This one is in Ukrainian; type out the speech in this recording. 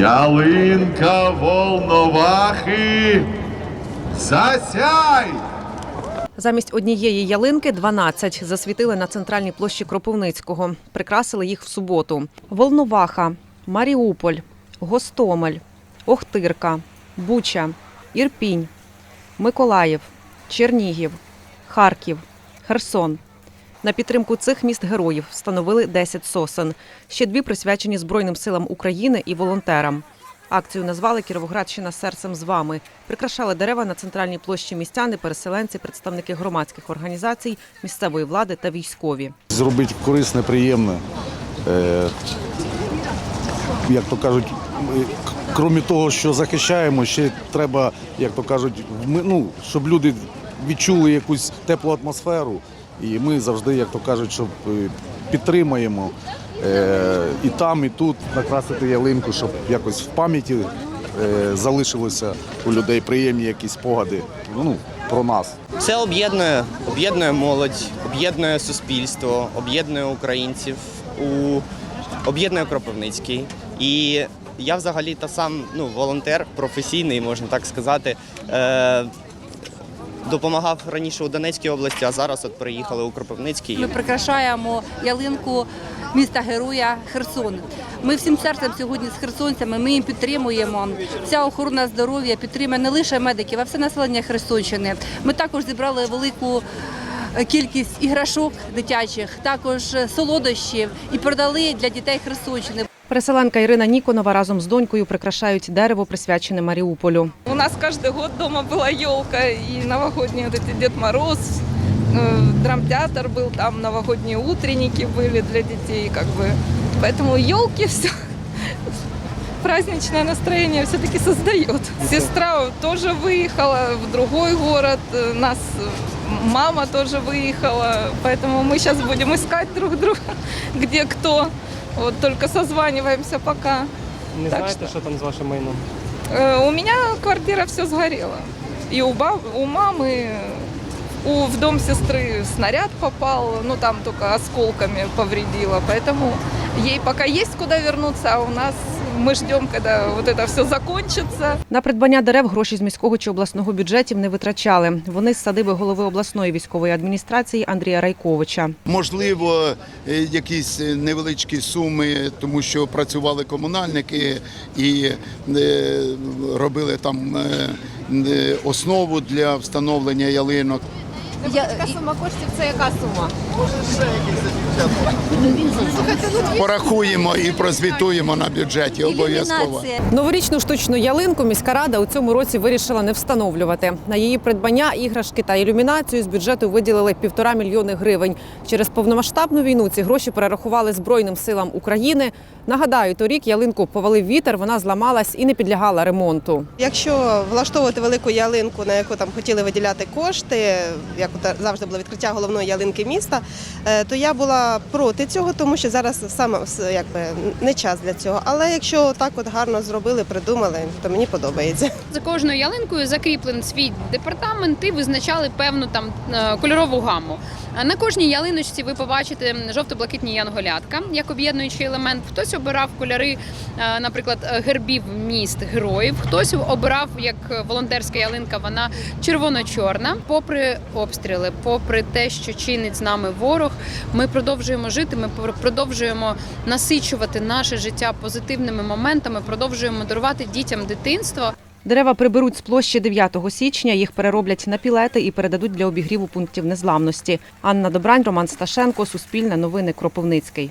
Ялинка Волновахи, засяй! Замість однієї ялинки 12 засвітили на центральній площі Кропивницького. Прикрасили їх в суботу. Волноваха, Маріуполь, Гостомель, Охтирка, Буча, Ірпінь, Миколаїв, Чернігів, Харків, Херсон. На підтримку цих міст героїв встановили 10 сосен. Ще дві присвячені Збройним силам України і волонтерам. Акцію назвали Кіровоградщина серцем з вами. Прикрашали дерева на центральній площі містяни, переселенці, представники громадських організацій, місцевої влади та військові. зробити корисне, приємне. Е, як то кажуть, крім того, що захищаємо, ще треба, як то кажуть, ну, щоб люди відчули якусь теплу атмосферу. І ми завжди, як то кажуть, щоб е, підтримаємо е, і там, і тут накрасити ялинку, щоб якось в пам'яті е, залишилося у людей приємні якісь спогади ну, про нас. Це об'єднує, об'єднує молодь, об'єднує суспільство, об'єднує українців, у, об'єднує Кропивницький. І я взагалі та сам ну, волонтер професійний, можна так сказати. Е, допомагав раніше у Донецькій області, а зараз от приїхали у Кропивницький. Ми прикрашаємо ялинку міста Героя Херсон. Ми всім серцем сьогодні з херсонцями. Ми їм підтримуємо. Вся охорона здоров'я підтримує не лише медиків, а все населення Херсонщини. Ми також зібрали велику. Кількість іграшок дитячих, також солодощів і продали для дітей Херсонщини. Переселенка Ірина Ніконова разом з донькою прикрашають дерево, присвячене Маріуполю. У нас каждый год дома была елка и новогодний вот эти Дед Мороз, э, драмтеатр был, там новогодние утренники были для детей, как бы. Поэтому елки все праздничное настроение все-таки создает. Сестра тоже выехала в другой город, э, нас э, мама тоже выехала, поэтому мы сейчас будем искать друг друга, где кто. Вот только созваниваемся пока. Не Так знаєте, що там з вашим майном? Э, У меня квартира все сгорела. И у, баб, у мамы, у, в дом сестры снаряд попал, ну там только осколками повредило. Поэтому ей пока есть куда вернуться, а у нас мы ждем, когда вот это все закончится. На придбання дерев гроші з міського чи обласного бюджетів не витрачали. Вони з садиби голови обласної військової адміністрації Андрія Райковича. Можливо, е, якісь е, невеличкі суми, тому що працювали комунальники і е, робили там основу для встановлення ялинок. Яка сума коштів це яка сума? Порахуємо і прозвітуємо на бюджеті обов'язково. Новорічну штучну ялинку міська рада у цьому році вирішила не встановлювати. На її придбання, іграшки та ілюмінацію з бюджету виділили півтора мільйони гривень. Через повномасштабну війну ці гроші перерахували Збройним силам України. Нагадаю, торік ялинку повалив вітер, вона зламалась і не підлягала ремонту. Якщо влаштовувати велику ялинку, на яку там хотіли виділяти кошти, як от завжди було відкриття головної ялинки міста, е, то я була проти цього, тому що зараз саме якби не час для цього. Але якщо так от гарно зробили, придумали, то мені подобається. За кожною ялинкою закріплений свій департамент і визначали певну там е, кольорову гаму. А На кожній ялиночці ви побачите жовто-блакитні янголятка як об'єднуючий елемент. Хтось обирав кольори, е, наприклад, гербів міст героїв. Хтось обирав як волонтерська ялинка. Вона червоно-чорна. Попри обстріли, попри те, що чинить з нами ворог, ми продовжуємо жити. Ми продовжуємо насичувати наше життя позитивними моментами. Продовжуємо дарувати дітям дитинство. Дерева приберуть з площі 9 січня. Їх перероблять на пілети і передадуть для обігріву пунктів незламності. Анна Добрань, Роман Сташенко, Суспільне новини, Кропивницький.